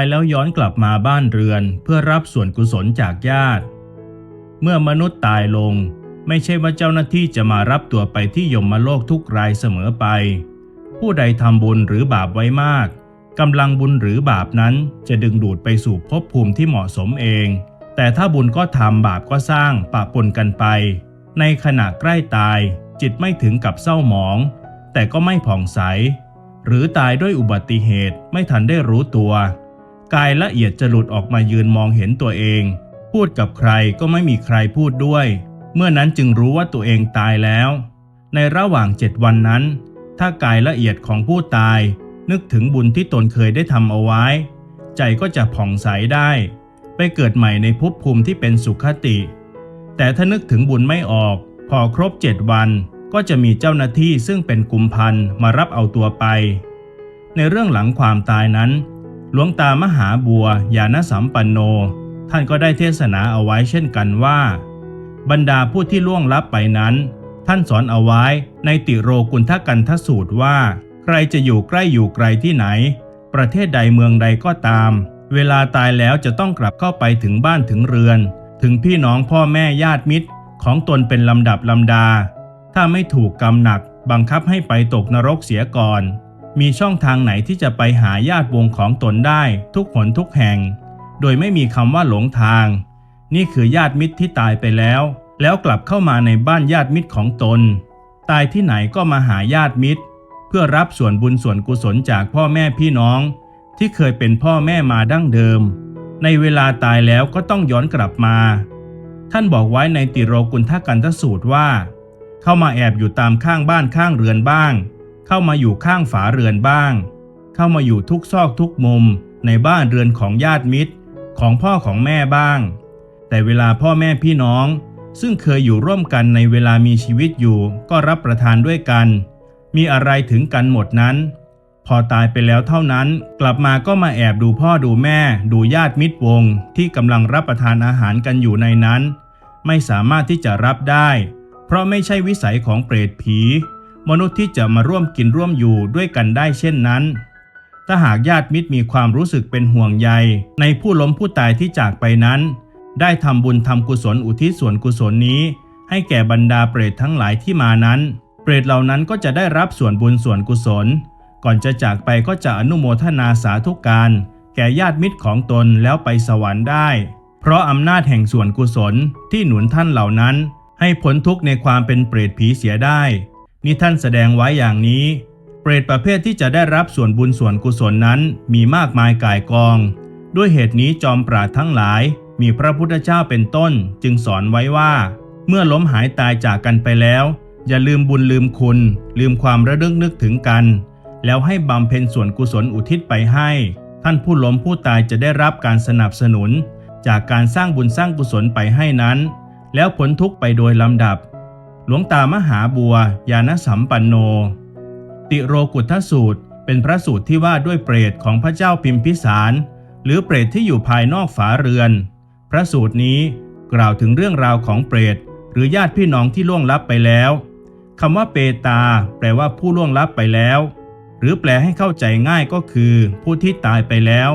ายแล้วย้อนกลับมาบ้านเรือนเพื่อรับส่วนกุศลจากญาติ เมื่อมนุษย์ตายลง ไม่ใช่ว่าเจ้าหน้าที่จะมารับตัวไปที่ยมโลกทุกรายเสมอไป ผู้ใดทำบุญหรือบาปไว้มากกำลังบุญหรือบาปนั้นจะดึงดูดไปสู่ภพภูมิที่เหมาะสมเอง แต่ถ้าบุญก็ทำบาปก็สร้างปะปนกันไป ในขณะใกล้ตาย จิตไม่ถึงกับเศร้าหมอง แต่ก็ไม่ผ่องใส หรือตายด้วยอุบัติเหตุไม่ทันได้รู้ตัว กายละเอียดจะหลุดออกมายืนมองเห็นตัวเอง พูดกับใครก็ไม่มีใครพูดด้วย เมื่อนั้นจึงรู้ว่าตัวเองตายแล้ว ในระหว่างเจ็ดวันนั้น ถ้ากายละเอียดของผู้ตาย นึกถึงบุญที่ตนเคยได้ทำเอาไว้ ใจก็จะผ่องใสได้ ไปเกิดใหม่ในภพภูมิที่เป็นสุขติ แต่ถ้านึกถึงบุญไม่ออก พอครบเจ็ดวันก็จะมีเจ้าหน้าที่ซึ่งเป็นกุมพันมารับเอาตัวไป ในเรื่องหลังความตายนั้น หลวงตามหาบัวยานสัมปันโน ท่านก็ได้เทศนาเอาไว้เช่นกันว่า บรรดาผู้ที่ล่วงลับไปนั้น ท่านสอนเอาไว้ในติโรกุณทกันทสูตรว่า ใครจะอยู่ใกล้อยู่ไกลที่ไหน ประเทศใดเมืองใดก็ตาม เวลาตายแล้วจะต้องกลับเข้าไปถึงบ้านถึงเรือน ถึงพี่น้องพ่อแม่ญาติมิตร ของตนเป็นลำดับลำดา ถ้าไม่ถูกกรรมหนักบังคับให้ไปตกนรกเสียก่อน มีช่องทางไหนที่จะไปหาญาติวงของตนได้ทุกหนทุกแห่ง โดยไม่มีคำว่าหลงทาง นี่คือญาติมิตรที่ตายไปแล้ว แล้วกลับเข้ามาในบ้านญาติมิตรของตน ตายที่ไหนก็มาหาญาติมิตร เพื่อรับส่วนบุญส่วนกุศลจากพ่อแม่พี่น้อง ที่เคยเป็นพ่อแม่มาดั้งเดิม ในเวลาตายแล้วก็ต้องย้อนกลับมา ท่านบอกไว้ในติโรกุณทกันทสูตรว่า เข้ามาแอบอยู่ตามข้างบ้านข้างเรือนบ้าง เข้ามาอยู่ข้างฝาเรือนบ้าง เข้ามาอยู่ทุกซอกทุกมุมในบ้านเรือนของญาติมิตร ของพ่อของแม่บ้าง แต่เวลาพ่อแม่พี่น้อง ซึ่งเคยอยู่ร่วมกันในเวลามีชีวิตอยู่ ก็รับประทานด้วยกัน มีอะไรถึงกันหมดนั้น พอตายไปแล้วเท่านั้น กลับมาก็มาแอบดูพ่อดูแม่ ดูญาติมิตรวง ที่กำลังรับประทานอาหารกันอยู่ในนั้น ไม่สามารถที่จะรับได้ เพราะไม่ใช่วิสัยของเปรตผี มนุษย์ที่จะมาร่วมกินร่วมอยู่ด้วยกันได้เช่นนั้น ถ้าหากญาติมิตรมีความรู้สึกเป็นห่วงใย ในผู้ล้มผู้ตายที่จากไปนั้น ได้ทำบุญทำกุศลอุทิศส่วนกุศลนี้ ให้แก่บรรดาเปรตทั้งหลายที่มานั้น เปรตเหล่านั้นก็จะได้รับส่วนบุญส่วนกุศล ก่อนจะจากไปก็จะอนุโมทนาสาธุการ แก่ญาติมิตรของตนแล้วไปสวรรค์ได้ เพราะอำนาจแห่งส่วนกุศลที่หนุนท่านเหล่านั้น ให้พ้นทุกข์ในความเป็นเปรตผีเสียได้ นี่ท่านแสดงไว้อย่างนี้ เปรตประเภทที่จะได้รับส่วนบุญส่วนกุศลนั้นมีมากมายก่ายกอง ด้วยเหตุนี้จอมปราดทั้งหลาย มีพระพุทธเจ้าเป็นต้น จึงสอนไว้ว่า เมื่อล้มหายตายจากกันไปแล้ว อย่าลืมบุญลืมคุณ ลืมความระลึกนึกถึงกัน แล้วให้บำเพ็ญส่วนกุศลอุทิศไปให้ ท่านผู้ล้มผู้ตายจะได้รับการสนับสนุน จากการสร้างบุญสร้างกุศลไปให้นั้น แล้วพ้นทุกไปโดยลำดับ หลวงตามหาบัวยานสัมปันโน ติโรกุทธสูตรเป็นพระสูตรที่ว่าด้วยเปรตของพระเจ้าพิมพิสาร หรือเปรตที่อยู่ภายนอกฝาเรือน พระสูตรนี้กล่าวถึงเรื่องราวของเปรต หรือญาติพี่น้องที่ล่วงลับไปแล้วคำว่าเปตา แปลว่าผู้ล่วงลับไปแล้ว หรือแปลให้เข้าใจง่ายก็คือ ผู้ที่ตายไปแล้ว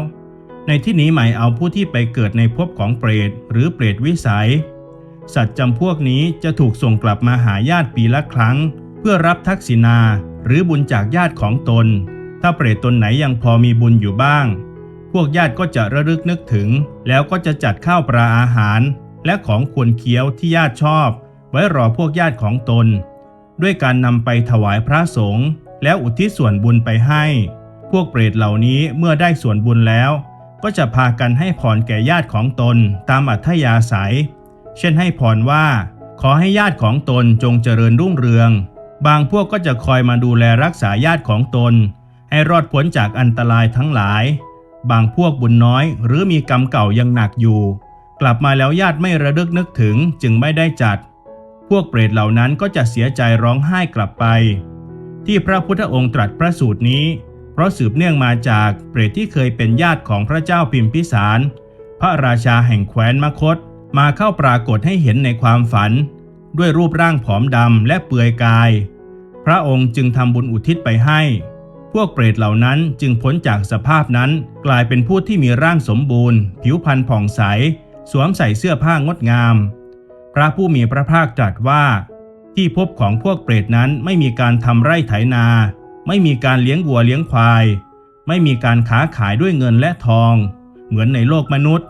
ในที่นี้หมายเอาผู้ที่ไปเกิดในภพของเปรต หรือเปรตวิสัย สัตว์จำพวกนี้จะถูกส่งกลับมาหาญาติปีละครั้ง เพื่อรับทักษิณาหรือบุญจากญาติของตน ถ้าเปรตตนไหนยังพอมีบุญอยู่บ้าง พวกญาติก็จะระลึกนึกถึง แล้วก็จะจัดข้าวปลาอาหาร และของควรเคี้ยวที่ญาติชอบ ไว้รอพวกญาติของตน ด้วยการนำไปถวายพระสงฆ์แล้วอุทิศส่วนบุญไปให้ พวกเปรตเหล่านี้เมื่อได้ส่วนบุญแล้ว ก็จะพากันให้พรแก่ญาติของตนตามอัธยาศัย เช่นให้พรว่า ขอให้ญาติของตนจงเจริญรุ่งเรือง บางพวกก็จะคอยมาดูแลรักษาญาติของตน ให้รอดพ้นจากอันตรายทั้งหลาย บางพวกบุญน้อยหรือมีกรรมเก่ายังหนักอยู่ กลับมาแล้วญาติไม่ระลึกนึกถึงจึงไม่ได้จัด พวกเปรตเหล่านั้นก็จะเสียใจร้องไห้กลับไป ที่พระพุทธองค์ตรัสพระสูตรนี้ เพราะสืบเนื่องมาจากเปรตที่เคยเป็นญาติของพระเจ้าพิมพิสาร พระราชาแห่งแคว้นมคต มาเข้าปรากฏให้เห็นในความฝัน ด้วยรูปร่างผอมดำและเปลือยกาย พระองค์จึงทำบุญอุทิศไปให้ พวกเปรตเหล่านั้นจึงพ้นจากสภาพนั้นกลายเป็นผู้ที่มีร่างสมบูรณ์ ผิวพรรณผ่องใส สวมใส่เสื้อผ้างดงาม พระผู้มีพระภาคตรัสว่า ที่พบของพวกเปรตนั้นไม่มีการทำไร่ไถนา ไม่มีการเลี้ยงวัวเลี้ยงควาย ไม่มีการค้าขายด้วยเงินและทอง เหมือนในโลกมนุษย์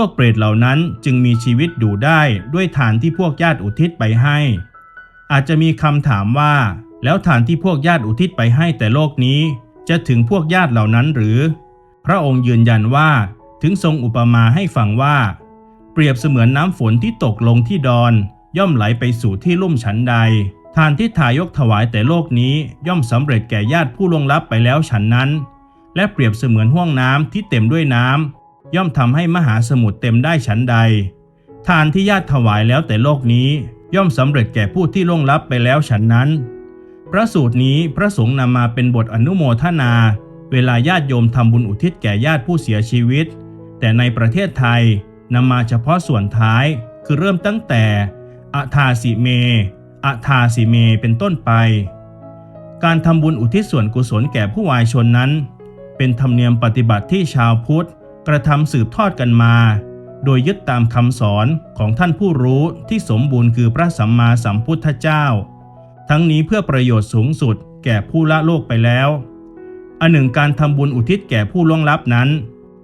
วกเปรตเหล่านั้นจึงมีชีวิตอยู่ได้ด้วยทานที่พวกญาติอุทิศไปให้ อาจจะมีคำถามว่า แล้วทานที่พวกญาติอุทิศไปให้แต่โลกนี้ จะถึงพวกญาติเหล่านั้นหรือ พระองค์ยืนยันว่าถึงทรงอุปมาให้ฟังว่า เปรียบเสมือนน้ำฝนที่ตกลงที่ดอน ย่อมไหลไปสู่ที่ลุ่มฉันใดทานที่ทายกถวายแต่โลกนี้ย่อมสำเร็จแก่ญาติผู้ลงลับไปแล้วฉันนั้น และเปรียบเสมือนห้วงน้ำที่เต็มด้วยน้ำ ย่อมทำให้มหาสมุทรเต็มได้ฉันใด ทานที่ญาติถวายแล้วแต่โลกนี้ย่อมสำเร็จแก่ผู้ที่ล่วงลับไปแล้วฉันนั้น พระสูตรนี้พระสงฆ์นำมาเป็นบทอนุโมทนา เวลาญาติโยมทำบุญอุทิศแก่ญาติผู้เสียชีวิต แต่ในประเทศไทยนำมาเฉพาะส่วนท้ายคือเริ่มตั้งแต่อะทาสิเมอะทาสิเมเป็นต้นไป การทำบุญอุทิศส่วนกุศลแก่ผู้วายชนนั้น เป็นธรรมเนียมปฏิบัติที่ชาวพุทธ กระทำสืบทอดกันมา โดยยึดตามคำสอนของท่านผู้รู้ที่สมบูรณ์คือพระสัมมาสัมพุทธเจ้า ทั้งนี้เพื่อประโยชน์สูงสุดแก่ผู้ละโลกไปแล้วอันหนึ่งการทำบุญอุทิศแก่ผู้ล่วงลับนั้น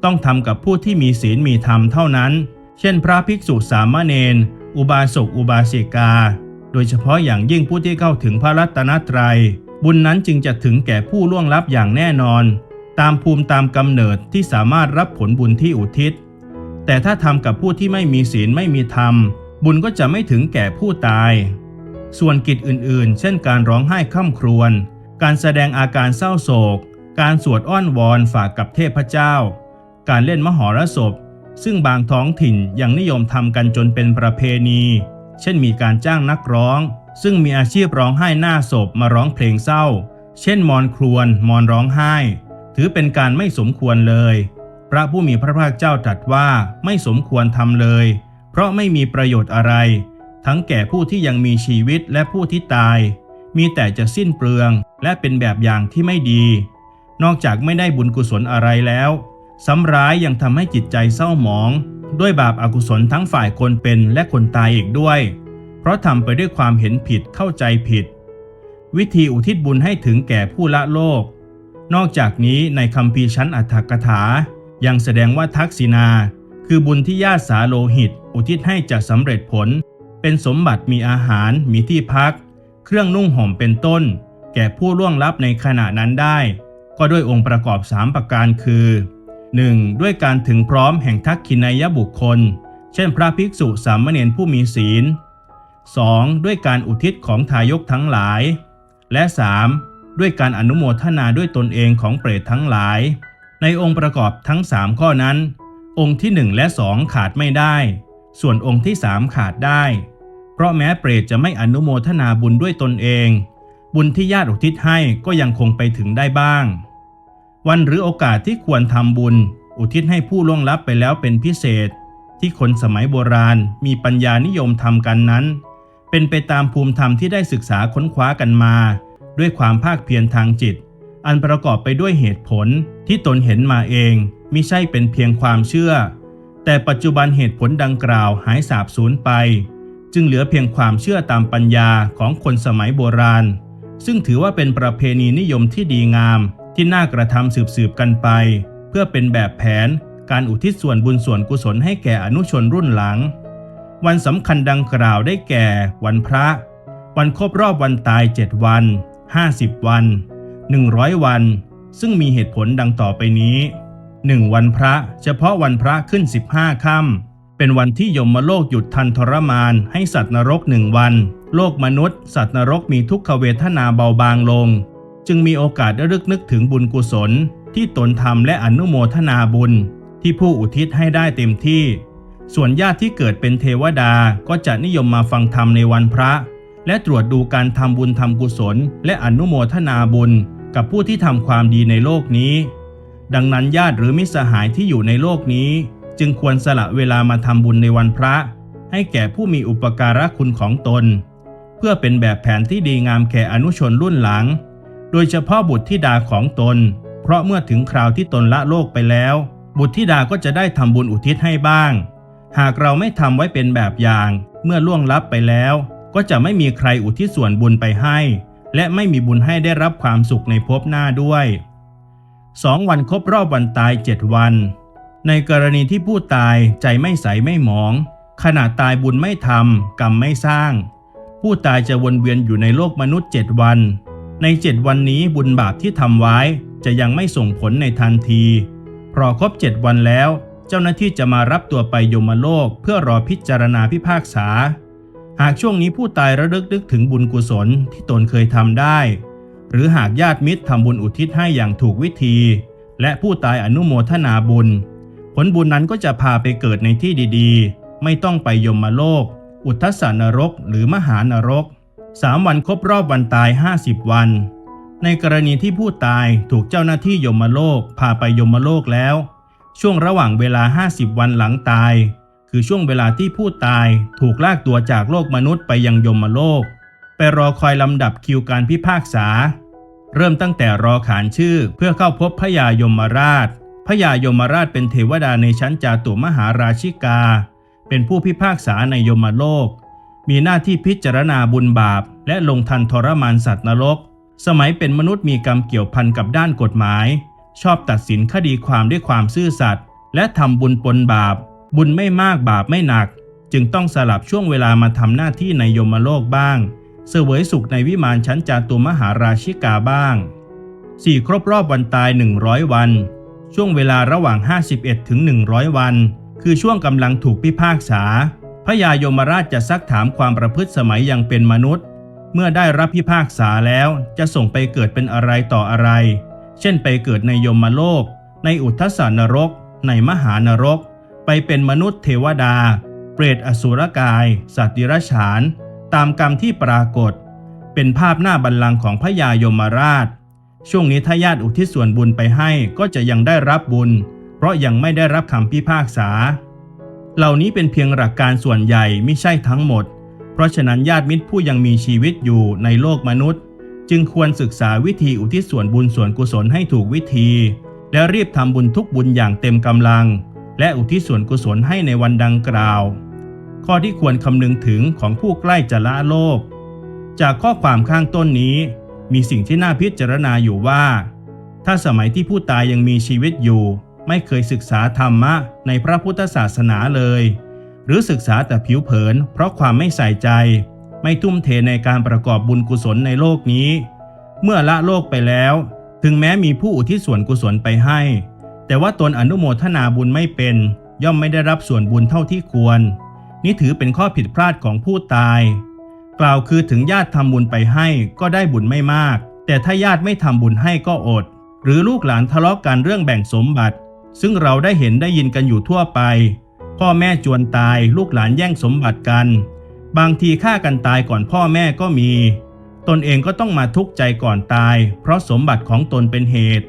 ต้องทำกับผู้ที่มีศีลมีธรรมเท่านั้น เช่น พระภิกษุสามเณรอุบาสกอุบาสิกา โดยเฉพาะอย่างยิ่งผู้ที่เข้าถึงพระรัตนตรัย บุญนั้นจึงจะถึงแก่ผู้ล่วงลับอย่างแน่นอน ตามภูมิตามกำเนิดที่สามารถรับผลบุญที่อุทิศ แต่ถ้าทำกับผู้ที่ไม่มีศีลไม่มีธรรม บุญก็จะไม่ถึงแก่ผู้ตาย ส่วนกิจอื่นๆ เช่นการร้องไห้ค่ำครวญ การแสดงอาการเศร้าโศก การสวดอ้อนวอนฝากกับเทพเจ้า การเล่นมหรสพ ซึ่งบางท้องถิ่นยังนิยมทำกันจนเป็นประเพณี เช่นมีการจ้างนักร้อง ซึ่งมีอาชีพร้องไห้หน้าศพมาร้องเพลงเศร้า เช่นมอนครวนมอนร้องไห้ ถือเป็นการไม่สมควรเลย พระผู้มีพระภาคเจ้าตรัสว่าไม่สมควรทำเลย เพราะไม่มีประโยชน์อะไร ทั้งแก่ผู้ที่ยังมีชีวิตและผู้ที่ตาย มีแต่จะสิ้นเปลืองและเป็นแบบอย่างที่ไม่ดี นอกจากไม่ได้บุญกุศลอะไรแล้วซ้ำร้ายยังทำให้จิตใจเศร้าหมอง ด้วยบาปอากุศลทั้งฝ่ายคนเป็นและคนตายอีกด้วย เพราะทำไปด้วยความเห็นผิดเข้าใจผิด วิธีอุทิศบุญให้ถึงแก่ผู้ละโลก นอกจากนี้ในคำพีชั้นอัฏฐกถา ยังแสดงว่าทักษิณาคือบุญที่ญาติสาโลหิต อุทิศให้จะสำเร็จผล เป็นสมบัติมีอาหาร มีที่พัก เครื่องนุ่งห่มเป็นต้น แก่ผู้ล่วงลับในขณะนั้นได้ ก็ด้วยองค์ประกอบ 3 ประการคือ 1. ด้วยการถึงพร้อมแห่งทักขินายบุคคล เช่นพระภิกษุสามเณรผู้มีศีล 2. ด้วยการอุทิศของทายกทั้งหลาย และ 3. ด้วยการอนุโมทนาด้วยตนเองของเปรตทั้งหลาย ในองค์ประกอบทั้ง3ข้อนั้น องค์ที่1และ2ขาดไม่ได้ ส่วนองค์ที่3ขาดได้ เพราะแม้เปรตจะไม่อนุโมทนาบุญด้วยตนเอง บุญที่ญาติอุทิศให้ก็ยังคงไปถึงได้บ้าง วันหรือโอกาสที่ควรทำบุญ อุทิศให้ผู้ล่วงลับไปแล้วเป็นพิเศษ ที่คนสมัยโบราณมีปัญญานิยมทำกันนั้น เป็นไปตามภูมิธรรมที่ได้ศึกษาค้นคว้ากันมา ด้วยความภาคเพียรทางจิต อันประกอบไปด้วยเหตุผลที่ตนเห็นมาเองมิใช่เป็นเพียงความเชื่อ แต่ปัจจุบันเหตุผลดังกล่าวหายสาบสูญไป จึงเหลือเพียงความเชื่อตามปัญญาของคนสมัยโบราณ ซึ่งถือว่าเป็นประเพณีนิยมที่ดีงาม ที่น่ากระทำสืบๆกันไป เพื่อเป็นแบบแผนการอุทิศส่วนบุญส่วนกุศลให้แก่อนุชนรุ่นหลัง วันสำคัญดังกล่าวได้แก่ วันพระ วันครบรอบวันตาย7วัน 50 วัน 100 วัน ซึ่งมีเหตุผลดังต่อไปนี้ 1. วันพระ เฉพาะวันพระขึ้น 15ค่ำเป็นวันที่ยมโลกหยุดทันทรมานให้สัตว์นรกหนึ่งวัน โลกมนุษย์ สัตว์นรกมีทุกขเวทนาเบาบางลง จึงมีโอกาสได้รึกนึกถึงบุญกุศล ที่ตนทำและอนุโมทนาบุญ ที่ผู้อุทิศให้ได้เต็มที่ ส่วนญาติที่เกิดเป็นเทวดาก็จะนิยมมาฟังธรรมในวันพระ และตรวจดูการทำบุญทำกุศล และอนุโมทนาบุญ กับผู้ที่ทำความดีในโลกนี้ ดังนั้นญาติหรือมิสหายที่อยู่ในโลกนี้ จึงควรสละเวลามาทำบุญในวันพระ ให้แก่ผู้มีอุปการะคุณของตน เพื่อเป็นแบบแผนที่ดีงามแก่อนุชนรุ่นหลัง โดยเฉพาะบุตรธิดาของตน เพราะเมื่อถึงคราวที่ตนละโลกไปแล้ว บุตรธิดาก็จะได้ทำบุญอุทิศให้บ้าง หากเราไม่ทำไว้เป็นแบบอย่าง เมื่อล่วงลับไปแล้ว ก็จะไม่มีใครอุทิศส่วนบุญไปให้ และไม่มีบุญให้ได้รับความสุขในภพหน้าด้วยสองวันครบรอบวันตายเจ็ดวัน ในกรณีที่ผู้ตายใจไม่ใสไม่หมอง ขณะตายบุญไม่ทำกรรมไม่สร้าง ผู้ตายจะวนเวียนอยู่ในโลกมนุษย์เจ็ดวัน ในเจ็ดวันนี้บุญบาปที่ทำไว้จะยังไม่ส่งผลในทันทีพอครบเจ็ดวันแล้ว เจ้าหน้าที่จะมารับตัวไปยมโลกเพื่อรอพิจารณาพิพากษา หากช่วงนี้ผู้ตายระลึกนึกถึงบุญกุศลที่ตนเคยทำได้ หรือหากญาติมิตรทำบุญอุทิศให้อย่างถูกวิธี และผู้ตายอนุโมทนาบุญ ผลบุญนั้นก็จะพาไปเกิดในที่ดีๆ ไม่ต้องไปยมโลก อุทสานรกหรือมหานรกสามวันครบรอบวันตาย 50 วัน ในกรณีที่ผู้ตายถูกเจ้าหน้าที่ยมโลก พาไปยมโลกแล้ว ช่วงระหว่างเวลา 50 วันหลังตาย คือช่วงเวลาที่ผู้ตายถูกลากตัวจากโลกมนุษย์ไปยังยมโลก ไปรอคอยลำดับคิวการพิพากษา เริ่มตั้งแต่รอขานชื่อเพื่อเข้าพบพระยายมราชพระยายมราชเป็นเทวดาในชั้นจาตุมหาราชิกา เป็นผู้พิพากษาในยมโลก มีหน้าที่พิจารณาบุญบาป และลงทันทรมานสัตว์นรก สมัยเป็นมนุษย์มีกรรมเกี่ยวพันกับด้านกฎหมาย ชอบตัดสินคดีความด้วยความซื่อสัตย์และทำบุญปนบาป บุญไม่มากบาปไม่หนัก จึงต้องสลับช่วงเวลามาทำหน้าที่ในยมโลกบ้าง เสวยสุขในวิมานชั้นจาตุมหาราชิกาบ้างสี่ครบรอบวันตาย 100 วัน ช่วงเวลาระหว่าง 51ถึง100 วัน คือช่วงกำลังถูกพิพากษา พระยายมราชจะซักถามความประพฤติสมัยยังเป็นมนุษย์ เมื่อได้รับพิพากษาแล้วจะส่งไปเกิดเป็นอะไรต่ออะไร เช่นไปเกิดในยมโลก ในอุทธสานรก ในมหานรก ไปเป็นมนุษย์เทวดา เปรตอสุรกาย สัตว์ดิรัจฉาน ตามกรรมที่ปรากฏ เป็นภาพหน้าบัลลังก์ของพระยายมราช ช่วงนี้ถ้าญาติอุทิศส่วนบุญไปให้ก็จะยังได้รับบุญ เพราะยังไม่ได้รับคำพิพากษา เหล่านี้เป็นเพียงหลักการส่วนใหญ่ไม่ใช่ทั้งหมด เพราะฉะนั้นญาติมิตรผู้ยังมีชีวิตอยู่ในโลกมนุษย์ จึงควรศึกษาวิธีอุทิศส่วนบุญส่วนกุศลให้ถูกวิธี และรีบทำบุญทุกบุญอย่างเต็มกำลัง และอุทิศส่วนกุศลให้ในวันดังกล่าว ข้อที่ควรคำนึงถึงของผู้ใกล้จะละโลก จากข้อความข้างต้นนี้ มีสิ่งที่น่าพิจารณาอยู่ว่า ถ้าสมัยที่ผู้ตายยังมีชีวิตอยู่ ไม่เคยศึกษาธรรมะในพระพุทธศาสนาเลย หรือศึกษาแต่ผิวเผิน เพราะความไม่ใส่ใจ ไม่ทุ่มเทในการประกอบบุญกุศลในโลกนี้ เมื่อละโลกไปแล้ว ถึงแม้มีผู้อุทิศส่วนกุศลไปให้ แต่ว่าตนอนุโมทนาบุญไม่เป็น ย่อมไม่ได้รับส่วนบุญเท่าที่ควร นี่ถือเป็นข้อผิดพลาดของผู้ตาย กล่าวคือถึงญาติทำบุญไปให้ก็ได้บุญไม่มาก แต่ถ้าญาติไม่ทำบุญให้ก็อด หรือลูกหลานทะเลาะกันเรื่องแบ่งสมบัติ ซึ่งเราได้เห็นได้ยินกันอยู่ทั่วไป พ่อแม่จวนตายลูกหลานแย่งสมบัติกัน บางทีฆ่ากันตายก่อนพ่อแม่ก็มี ตนเองก็ต้องมาทุกข์ใจก่อนตาย เพราะสมบัติของตนเป็นเหตุ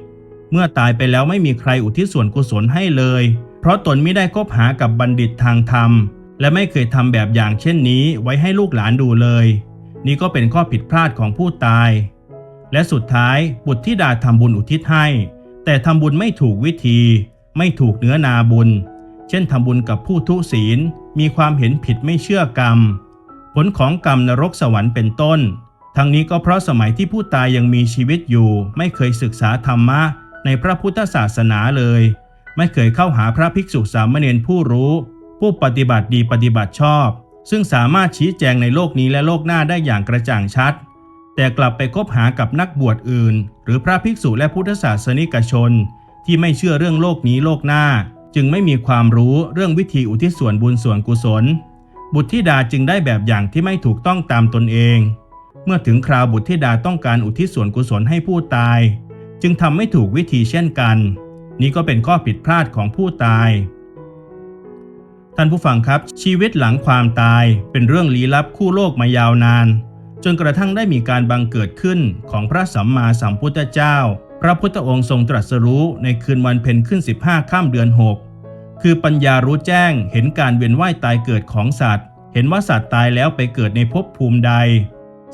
เมื่อตายไปแล้วไม่มีใครอุทิศส่วนกุศลให้เลย เพราะตนไม่ได้คบหากับบัณฑิตทางธรรม และไม่เคยทำแบบอย่างเช่นนี้ไว้ให้ลูกหลานดูเลย นี่ก็เป็นข้อผิดพลาดของผู้ตาย และสุดท้ายบุตรธิดาทำบุญอุทิศให้ แต่ทำบุญไม่ถูกวิธี ไม่ถูกเนื้อนาบุญ เช่นทำบุญกับผู้ทุศีล มีความเห็นผิดไม่เชื่อกรรม ผลของกรรมนรกสวรรค์เป็นต้น ทั้งนี้ก็เพราะสมัยที่ผู้ตายยังมีชีวิตอยู่ ไม่เคยศึกษาธรรมะ ในพระพุทธศาสนาเลย ไม่เคยเข้าหาพระภิกษุสามเณรผู้รู้ ผู้ปฏิบัติดีปฏิบัติชอบ ซึ่งสามารถชี้แจงในโลกนี้และโลกหน้าได้อย่างกระจ่างชัด แต่กลับไปคบหากับนักบวชอื่น หรือพระภิกษุและพุทธศาสนิกชน ที่ไม่เชื่อเรื่องโลกนี้โลกหน้า จึงไม่มีความรู้เรื่องวิธีอุทิศส่วนบุญส่วนกุศล บุตรธิดาจึงได้แบบอย่างที่ไม่ถูกต้องตามตนเอง เมื่อถึงคราวบุตรธิดาต้องการอุทิศส่วนกุศลให้ผู้ตาย จึงทำไม่ถูกวิธีเช่นกัน นี่ก็เป็นข้อผิดพลาดของผู้ตาย ท่านผู้ฟังครับ ชีวิตหลังความตายเป็นเรื่องลี้ลับคู่โลกมายาวนาน จนกระทั่งได้มีการบังเกิดขึ้นของพระสัมมาสัมพุทธเจ้า พระพุทธองค์ทรงตรัสรู้ในคืนวันเพ็ญขึ้น 15ข้ามเดือน 6 คือปัญญารู้แจ้งเห็นการเวียนว่ายตายเกิดของสัตว์ เห็นว่าสัตว์ตายแล้วไปเกิดในภพภูมิใด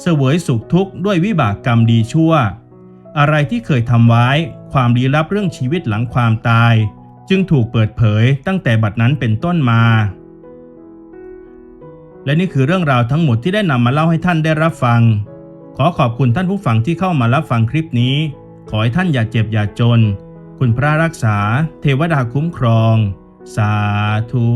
เสวยสุขทุกข์ด้วยวิบากกรรมดีชั่ว อะไรที่เคยทำไว้ ความลี้ลับเรื่องชีวิตหลังความตาย จึงถูกเปิดเผยตั้งแต่บัดนั้นเป็นต้นมา และนี่คือเรื่องราวทั้งหมดที่ได้นำมาเล่าให้ท่านได้รับฟัง ขอขอบคุณท่านผู้ฟังที่เข้ามารับฟังคลิปนี้ ขอให้ท่านอย่าเจ็บอย่าจน คุณพระรักษา เทวดาคุ้มครอง สาธุ